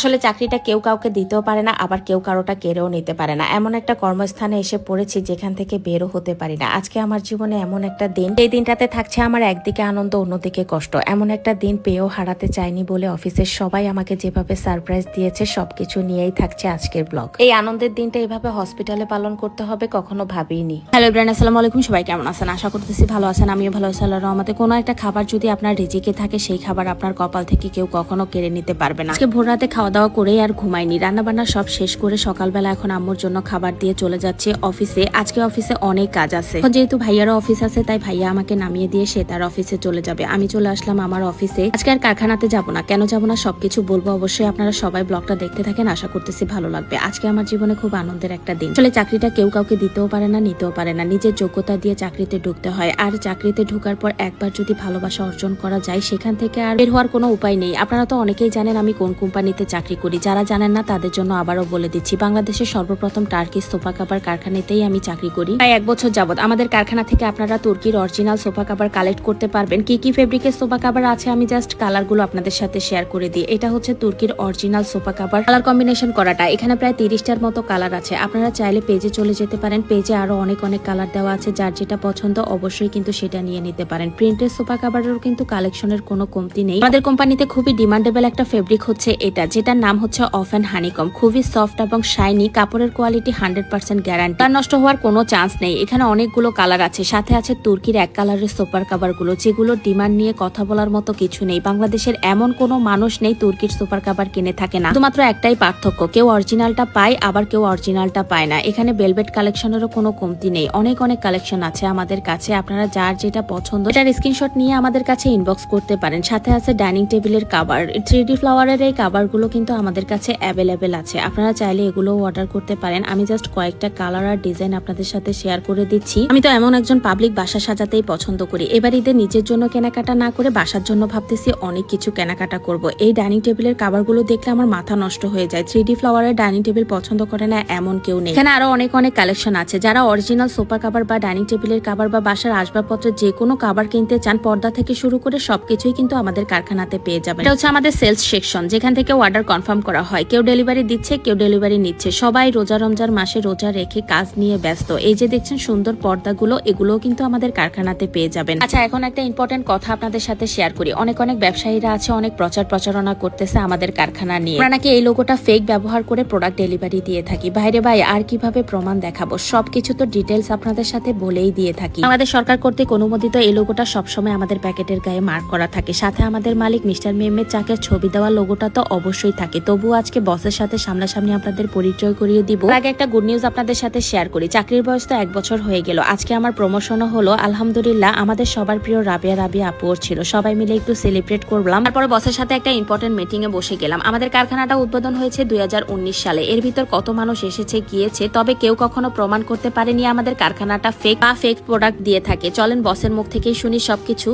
আসলে চাকরিটা কেউ কাউকে দিতেও পারে না, আবার কেউ কারোটা কেড়েও নিতে পারে না। এমন একটা কর্মস্থানে এসে পড়েছি যেখান থেকে বেরো হতে পারি না। আজকে আমার জীবনে এমন একটা দিন, এই দিনটাতে থাকছে আমার একদিকে আনন্দ, অন্যদিকে কষ্ট। এমন একটা দিন পেয়েও হারাতে চাইনি বলে অফিসের সবাই আমাকে যেভাবে সারপ্রাইজ দিয়েছে, সবকিছু নিয়েই থাকছে আজকের ব্লগ। এই আনন্দের দিনটা এভাবে হসপিটালে পালন করতে হবে কখনো ভাবিনি। হ্যালো ব্রান আসসালামু আলাইকুম। সবাই কেমন আছেন? আশা করতেছি ভালো আছেন। আমিও ভালো আছি রহমতে। কোনো একটা খাবার যদি আপনার রিজিকে থাকে, সেই খাবার আপনার কপাল থেকে কেউ কখনো কেড়ে নিতে পারবে না। আজকে ভোর রাতে খাওয়া দাওয়া করে আর ঘুমাইনি রান্নাবান্না সব শেষ করে সকালবেলা এখন আম্মুর জন্য খাবার দিয়ে চলে যাচ্ছে অফিসে। আজকে অফিসে অনেক কাজ আছে। যেহেতু ভাইয়ারও অফিস আছে, তাই ভাইয়া আমাকে নামিয়ে দিয়ে সে তার অফিসে চলে যাবে। আমি চলে আসলাম আমার অফিসে। আজকে আর কারখানাতে যাব না। কেন যাব না সবকিছু বলব অবশ্যই। আপনারা সবাই ব্লগটা দেখতে থাকেন, আশা করতেছি ভালো লাগবে। আজকে আমার জীবনে খুব আনন্দের একটা দিন। আসলে চাকরিটা কেউ কাউকে দিতেও পারে না, নিতেও পারে না। নিজের যোগ্যতা দিয়ে চাকরিতে ঢুকতে হয়। আর চাকরিতে ঢোকার পর একবার যদি ভালোবাসা অর্জন করা যায়, সেখান থেকে আর বের হওয়ার কোনো উপায় নেই। আপনারা তো অনেকেই জানেন আমি কোন কোম্পানিতে চাকরি করি। যারা জানেন না, তাদের জন্য আবারও বলে দিচ্ছি, বাংলাদেশের সর্বপ্রথম টার্কি সোফা কাভার কারখানাতেই আমি চাকরি করি। প্রায় এক বছর যাবত আমাদের কারখানা থেকে আপনারা তুর্কির অরিজিনাল সোফা কাভার কালেক্ট করতে পারবেন। কি কি ফেব্রিকের সোফা কাভার আছে আমি জাস্ট কালারগুলো আপনাদের সাথে শেয়ার করে দিই। এটা হচ্ছে তুর্কির original sofa cover colour combination করাটা, এখানে প্রায় তিরিশটার মতো কালার আছে। আপনারা চাইলে পেজে চলে যেতে পারেন। পেজে আরও অনেক অনেক কালার দেওয়া আছে। যার যেটা পছন্দ অবশ্যই কিন্তু সেটা নিয়ে নিতে পারেন। প্রিন্টের সোফা কাভারেরও কিন্তু কালেকশনের কোনো কমতি নেই। আমাদের কোম্পানিতে খুবই ডিমান্ডেবল একটা ফেব্রিক হচ্ছে এটা যেটার নাম হচ্ছে অফ অ্যান্ড হানিকম। খুবই সফট এবং শাইনি, কাপড়ের কোয়ালিটি হান্ড্রেড পার্সেন্ট গ্যারান্টি। তার নষ্ট হওয়ার কোনো চান্স নেই। এখানে অনেকগুলো কালার আছে। সাথে আছে তুর্কির এক কালারের সোপার কাভারগুলো যেগুলো ডিমান্ড নিয়ে কথা বলার মতো কিছু নেই। বাংলাদেশের এমন কোনো মানুষ নেই তুর্কির সুপার কাভার কিনে থাকে না। শুধুমাত্র একটাই পার্থক্য, কেউ অরিজিনালটা পায়, আবার কেউ অরিজিনালটা পায় না। এখানে বেলভেট কালেকশনেরও কোনো কমতি নেই। অনেক অনেক কালেকশন আছে আমাদের কাছে। আপনারা যার যেটা পছন্দ এটার স্ক্রিনশট নিয়ে আমাদের কাছে ইনবক্স করতে পারেন। সাথে আছে ডাইনিং টেবিলের কাভার থ্রি ডি ফ্লাওয়ারের এই কাভারগুলো কিন্তু আমাদের কাছে অ্যাভেলেবেল আছে। আপনারা চাইলে এগুলো অর্ডার করতে পারেন। আমি জাস্ট কয়েকটা কালার আর ডিজাইন আপনাদের সাথে শেয়ার করে দিচ্ছি। আমি তো এমন একজন পাবলিক বাসা সাজাতেই পছন্দ করি। এবার ঈদে নিজের জন্য কেনাকাটা না করে বাসার জন্য ভাবতেছি অনেক কিছু কেনাকাটা করব। এই ডাইনিং টেবিলের কাভারগুলো দেখলে আমার মাথা নষ্ট হয়ে যায়। থ্রি ডি ফ্লাওয়ারের ডাইনিং টেবিল পছন্দ করে না এমন কেউ নেই। এখানে আরও অনেক অনেক কালেকশন আছে। যারা অরিজিনাল সোফা কাভার বা ডাইনিং টেবিলের কাভার বা বাসার আসবাবপত্রের যে কোনো কাভার কিনতে চান, পর্দা থেকে শুরু করে সবকিছুই কিন্তু আমাদের কারখানাতে পেয়ে যাবেন। এটা হচ্ছে আমাদের সেলস সেকশন যেখান থেকে অর্ডার কনফার্ম করা হয়। কেউ ডেলিভারি দিচ্ছে, কেউ ডেলিভারি নিচ্ছে। সবাই রোজা রমজান মাসে রোজা রেখে কাজ নিয়ে ব্যস্ত। এই যে দেখছেন সুন্দর পর্দাগুলো এগুলো কিন্তু আমাদের কারখানাতে পেয়ে যাবেন। আচ্ছা এখন একটা ইম্পর্টেন্ট কথা আপনাদের সাথে শেয়ার করি। অনেক অনেক ব্যবসায়ীরা আছে, অনেক প্রচার প্রচারণা করতেছে আমাদের কারখানা নিয়ে। আমরা নাকি এই লোগোটা ফেক ব্যবহার করে প্রোডাক্ট ডেলিভারি দিয়ে থাকি। বাইরে ভাই, আর কীভাবে প্রমাণ দেখাবো? সবকিছু তো ডিটেলস আপনাদের সাথে বলেই দিয়ে থাকি। আমাদের সরকার কর্তৃক অনুমোদিত এই লোগোটা সবসময় আমাদের প্যাকেটের গায়ে মার্ক করা থাকে। সাথে আমাদের মালিক মিস্টার মেমের চাকের ছবি দেওয়া লোগোটা তো অবশ্যই থাকে। তবুও আজকে বসের সাথে সামনাসামনি আপনাদের পরিচয় করিয়ে দিব। আগে একটা গুড নিউজ আপনাদের সাথে শেয়ার করি। চাকরির বয়স তো এক বছর হয়ে গেল। আজকে আমার প্রমোশনও হলো, আলহামদুলিল্লাহ, আমাদের সবার প্রিয় রাবিয়া রাবিয়া আপুর ছিল। সবাই মিলে একটু সেলিব্রেট করলাম। তারপরে বসের সাথে একটা ইম্পর্টেন্ট মিটিং এ বসে গেলাম। আমাদের কারখানাটা উদ্বোধন হয়েছে দুই হাজার উনিশ সালে। এর ভিতর কত মানুষ এসেছে, গিয়েছে, তবে কেউ কখনো প্রমাণ করতে পারেনি আমাদের কারখানাটা ফেক বা ফেক প্রোডাক্ট দিয়ে থাকে। চলেন বসের মুখ থেকেই শুনি সবকিছু।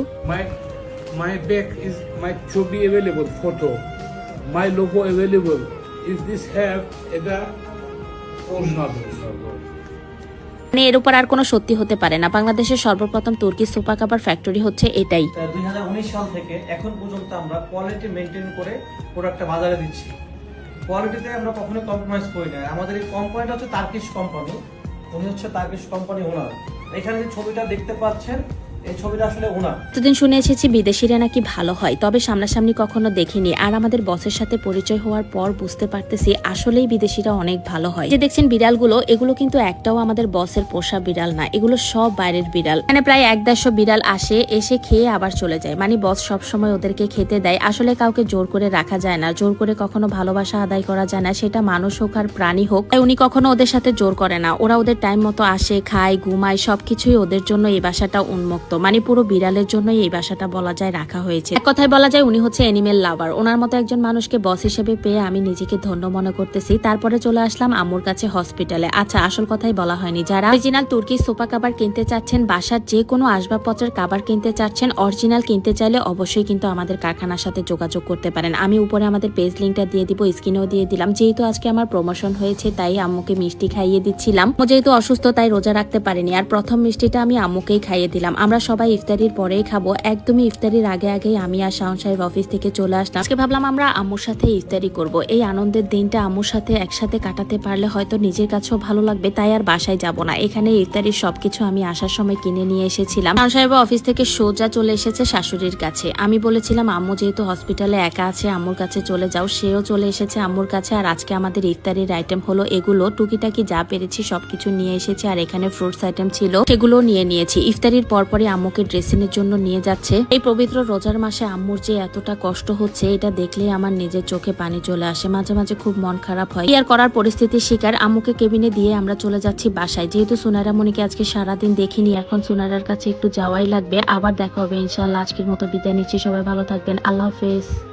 My back is, my chobi available, photo. My logo available. Is this have এটা original মানে এর উপর আর কোনো সত্যি হতে পারে না। বাংলাদেশের সর্বপ্রথম তুর্কি সুপার কাভার ফ্যাক্টরি হচ্ছে এটাই। দুই সাল থেকে এখন পর্যন্ত আমরা কোয়ালিটি মেনটেন করে প্রোডাক্টটা বাজারে দিচ্ছি। কোয়ালিটিতে আমরা কখনো কম্প্রোমাইজ করি না। আমাদের এই কোম্পানিটা হচ্ছে তার্কিশ কোম্পানি উনি হচ্ছে তার্কিশ কোম্পানি ওনার এখানে যে ছবিটা দেখতে পাচ্ছেন এই এতদিন শুনে এসেছি বিদেশিরা নাকি ভালো হয়, তবে সামনাসামনি কখনো দেখিনি। আর আমাদের বসের সাথে পরিচয় হওয়ার পর বুঝতে পারতেছি আসলেই বিদেশিরা অনেক ভালো হয়। যে দেখছেন বিড়ালগুলো, এগুলো কিন্তু একটাও আমাদের বসের পোষা বিড়াল না, এগুলো সব বাইরের বিড়াল। এখানে প্রায় এক দেড়শো বিড়াল আসে, এসে খেয়ে আবার চলে যায়। মানে বস সব সময় ওদেরকে খেতে দেয়। আসলে কাউকে জোর করে রাখা যায় না, জোর করে কখনো ভালোবাসা আদায় করা যায় না, সেটা মানুষ হোক আর প্রাণী হোক। তাই উনি কখনো ওদের সাথে জোর করে না। ওরা ওদের টাইম মতো আসে, খায়, ঘুমায়, সবকিছুই ওদের জন্য এই বাসাটা উন্মুক্ত। মানে পুরো বিড়ালের জন্যই এই বাসাটা বলা যায়, রাখা হয়েছে। এক কথায় বলা যায় উনি হচ্ছে অ্যানিমেল লাভার ওনার মতো একজন মানুষকে বস হিসেবে পেয়ে আমি নিজেকে ধন্য মনে করতেছি। তারপরে চলে আসলাম আম্মুর কাছে হসপিটালে আচ্ছা আসল কথাই বলা হয়নি। যারা অরিজিনাল তুর্কি সোফা কাবার কিনতে চাচ্ছেন, বাসার যে কোনো আসবাবপত্রের কাবার কিনতে চাচ্ছেন অরিজিনাল কিনতে চাইলে অবশ্যই কিন্তু আমাদের কারখানার সাথে যোগাযোগ করতে পারেন। আমি উপরে আমাদের পেজ লিঙ্কটা দিয়ে দিব স্ক্রিনেও দিয়ে দিলাম। যেহেতু আজকে আমার প্রমোশন হয়েছে, তাই আম্মুকে মিষ্টি খাইয়ে দিচ্ছিলাম। যেহেতু অসুস্থ, তাই রোজা রাখতে পারিনি। আর প্রথম মিষ্টিটা আমি আম্মুকেই খাইয়ে দিলাম। আমরা সবাই ইফতারির পরেই খাব। একদমই ইফতারির আগে আগেই আমি আর শাওন সাহেব অফিস থেকে চলে আসলাম। আজকে ভাবলাম আমরা আম্মুর সাথে ইফতারি করব। এই আনন্দের দিনটা আম্মুর সাথে একসাথে কাটাতে পারলে হয়তো নিজের কাছেও ভালো লাগবে, তাই আর বাসায় যাব না। এখানে ইফতারির সবকিছু আমি আসার সময় কিনে নিয়ে এসেছিলাম। শাওন সাহেব অফিস থেকে সোজা চলে এসেছে শাশুড়ির কাছে। আমি বলেছিলাম, আম্মু যেহেতু হসপিটালে একা আছে, আম্মুর কাছে চলে যাও। সেও চলে এসেছে আম্মুর কাছে। আর আজকে আমাদের ইফতারির আইটেম হলো এগুলো। টুকিটাকি যা পেরেছি সবকিছু নিয়ে এসেছি। আর এখানে ফ্রুটস আইটেম ছিল সেগুলো নিয়ে নিয়েছি। ইফতারির পরপরই আম্মুকে ড্রেসিংয়ের জন্য নিয়ে যাচ্ছে। এই পবিত্র রোজার মাসে আম্মুর যে এতটা কষ্ট হচ্ছে, এটা দেখলে আমার নিজের চোখে পানি চলে আসে। মাঝে মাঝে খুব মন খারাপ হয়। আর করার পরিস্থিতির শিকার আম্মুকে কেবিনে দিয়ে আমরা চলে যাচ্ছি বাসায়। যেহেতু সোনারা মনিকে আজকে সারাদিন দেখিনি, এখন সোনারার কাছে একটু যাওয়াই লাগবে। আবার দেখা হবে ইনশাল্লাহ আজকের মতো বিদায় নিচ্ছি। সবাই ভালো থাকবেন। আল্লাহ হাফেজ।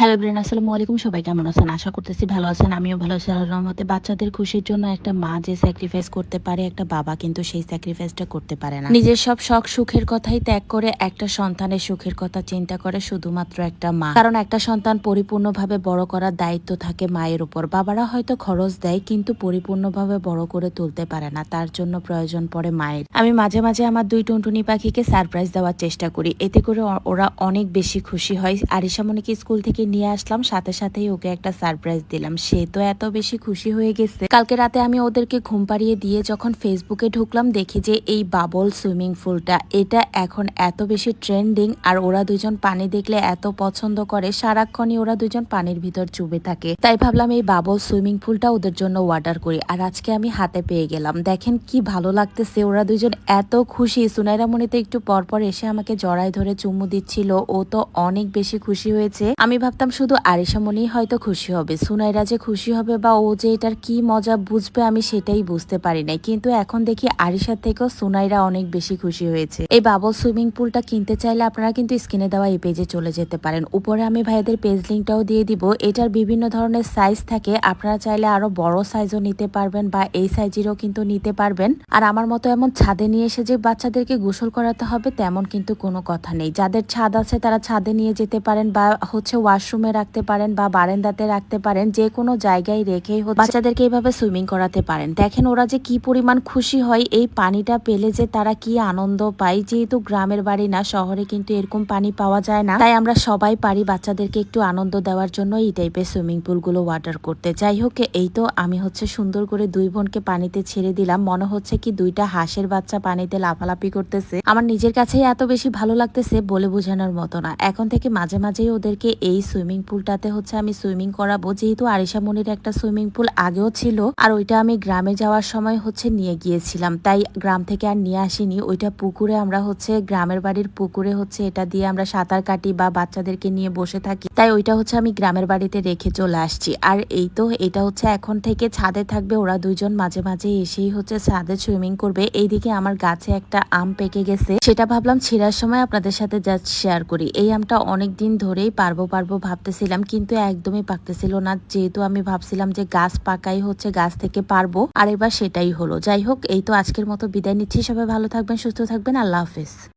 হ্যালো ব্রেন, আসসালামু আলাইকুম। সবাই কেমন আছেন? আশা করতেছি ভালো আছেন। আমিও ভালো আছি রহমতে। বাচ্চাদের খুশির জন্য একটা মা যে স্যাক্রিফাইস করতে পারে, একটা বাবা কিন্তু সেই স্যাক্রিফাইসটা করতে পারে না। নিজের সব শখ, সুখের কথাই ত্যাগ করে একটা সন্তানের সুখের কথা চিন্তা করে শুধুমাত্র একটা মা। কারণ একটা সন্তান পরিপূর্ণভাবে বড় করার দায়িত্ব থাকে মায়ের উপর। বাবারা হয়তো খরচ দেয়, কিন্তু পরিপূর্ণভাবে বড় করে তুলতে পারে না। তার জন্য প্রয়োজন পড়ে মায়ের। আমি মাঝে মাঝে আমার দুই টুনটুনি পাখিকে সারপ্রাইজ দেওয়ার চেষ্টা করি। এতে করে ওরা অনেক বেশি খুশি হয়। আরিশা মনিকে স্কুল থেকে নিয়ে আসলাম, সাথে সাথেই ওকে একটা সারপ্রাইজ দিলাম। সে তো এত বেশি খুশি হয়ে গেছে। কালকে রাতে আমি ওদেরকে ঘুম পাড়িয়ে দিয়ে যখন ফেসবুকে ঢুকলাম, দেখি যে এই বাবল সুইমিং পুলটা এটা এখন এত বেশি ট্রেন্ডিং আর ওরা দুজন পানি দেখলে এত পছন্দ করে, সারাক্ষণই ওরা দুজন পানির ভিতর চুবে থাকে। তাই ভাবলাম এই বাবল সুইমিং পুলটা ওদের জন্য অর্ডার করি। আর আজকে আমি হাতে পেয়ে গেলাম। দেখেন কি ভালো লাগতেছে, ওরা দুজন এত খুশি। সুনাইরা মনিতে একটু পরপর এসে আমাকে জড়ায় ধরে চুমু দিচ্ছিল। ও তো অনেক বেশি খুশি হয়েছে। আমি ভাবতাম শুধু আরিশা মনি হয়তো খুশি হবে, সুনাইরা যে খুশি হবে বা ও যে এটার কি মজা বুঝবে আমি সেটাই বুঝতে পারি নাই। কিন্তু এখন দেখি আরিশার থেকেও সুনাইরা অনেক বেশি খুশি হয়েছে। এই বাবল সুইমিং পুলটা কিনতে চাইলে আপনারা কিন্তু স্ক্রিনে দেওয়া এই পেজে চলে যেতে পারেন। উপরে আমি ভাইদের পেজ লিঙ্কটাও দিয়ে দিব। এটার বিভিন্ন ধরনের সাইজ থাকে। আপনারা চাইলে আরও বড় সাইজও নিতে পারবেন বা এই সাইজেরও কিন্তু নিতে পারবেন। আর আমার মতো এমন ছাদে নিয়ে এসে যে বাচ্চাদেরকে গোসল করাতে হবে, তেমন কিন্তু কোনো কথা নেই। যাদের ছাদ আছে তারা ছাদে নিয়ে যেতে পারেন বা হচ্ছে ওয়াশরুমে রাখতে পারেন বা বারান্দাতে রাখতে পারেন, যে কোনো জায়গায় রেখেই বাচ্চাদেরকে এইভাবে সুইমিং করাতে পারেন। দেখেন ওরা যে কি পরিমাণ খুশি হয়, এই পানিটা পেলে যে তারা কি আনন্দ পায়। যেহেতু গ্রামের বাড়ি না, শহরে কিন্তু এরকম পানি পাওয়া যায় না। তাই আমরা সবাই পারি বাচ্চাদেরকে একটু আনন্দ দেওয়ার জন্য এই টাইপের সুইমিং পুলগুলো ওয়াটার করতে। যাই হোক, এই তো আমি হচ্ছে সুন্দর করে দুই বোনকে পানিতে ছেড়ে দিলাম। মনে হচ্ছে কি দুইটা হাঁসের বাচ্চা পানিতে লাফালাফি করতেছে। আমার নিজের কাছেই এত বেশি ভালো লাগতেছে বলে বোঝানোর মতো না। এখন থেকে মাঝে মাঝেই ওদেরকে এই সুইমিং পুলটাতে হচ্ছে আমি সুইমিং করাবো। যেহেতু আরিশা মনির একটা সুইমিং পুল আগেও ছিল আর ওইটা আমি গ্রামে যাওয়ার সময় হচ্ছে নিয়ে গিয়েছিলাম। তাই গ্রাম থেকে আর নিয়ে আসিনি। ওইটা পুকুরে আমরা হচ্ছে গ্রামের বাড়ির পুকুরে হচ্ছে এটা দিয়ে আমরা সাঁতার কাটি বা বাচ্চাদেরকে নিয়ে বসে থাকি। তাই ওইটা হচ্ছে আমি গ্রামের বাড়িতে রেখে চলে আসছি। আর এই তো এটা হচ্ছে এখন থেকে ছাদে থাকবে। ওরা দুইজন মাঝে মাঝে এসেই হচ্ছে ছাদে সুইমিং করবে। এইদিকে আমার গাছে একটা আম পেকে গেছে। সেটা ভাবলাম ছিঁড়ার সময় আপনাদের সাথে জাস্ট শেয়ার করি। এই আমটা অনেক দিন ধরেই পারব পারব ভাবতেছিলাম, কিন্তু একদমই পাকতেছিল না। যেহেতু আমি ভাবছিলাম যে গাছ পাকাই হচ্ছে, গাছ থেকে পারব, আর এবার সেটাই হলো। যাই হোক, এই তো আজকের মতো বিদায় নিচ্ছি। সবাই ভালো থাকবেন, সুস্থ থাকবেন। আল্লাহ হাফেজ।